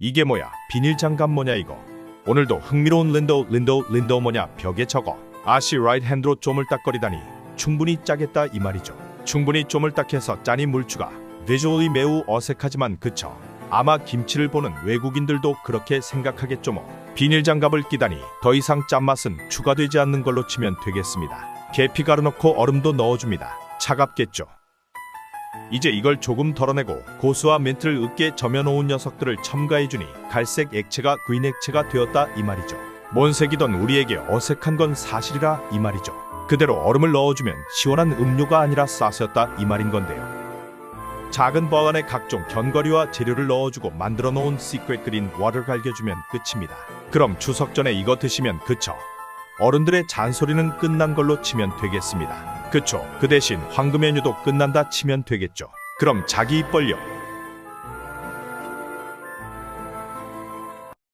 이게 뭐야? 비닐 장갑 뭐냐 이거? 오늘도 흥미로운 린도 린도 린도 뭐냐 벽에 적어. 아시 라이트 핸드로 쪼물딱거리다니 충분히 짜겠다 이 말이죠. 충분히 쪼물딱해서 짜니 물추가 비주얼이 매우 어색하지만 그쵸. 아마 김치를 보는 외국인들도 그렇게 생각하겠죠 뭐. 비닐 장갑을 끼다니 더 이상 짠맛은 추가되지 않는 걸로 치면 되겠습니다. 계피 가루 넣고 얼음도 넣어줍니다. 차갑겠죠. 이제 이걸 조금 덜어내고 고수와 멘트를 으깨 저며놓은 녀석들을 첨가해주니 갈색 액체가 그린 액체가 되었다 이 말이죠. 뭔 색이던 우리에게 어색한 건 사실이라 이 말이죠. 그대로 얼음을 넣어주면 시원한 음료가 아니라 싸스였다 이 말인 건데요. 작은 버 안에 각종 견과류와 재료를 넣어주고 만들어 놓은 시크릿 그린 워를 갈겨주면 끝입니다. 그럼 추석 전에 이거 드시면 그쵸? 어른들의 잔소리는 끝난 걸로 치면 되겠습니다. 그쵸? 그 대신 황금 메뉴도 끝난다 치면 되겠죠. 그럼 자기 입 벌려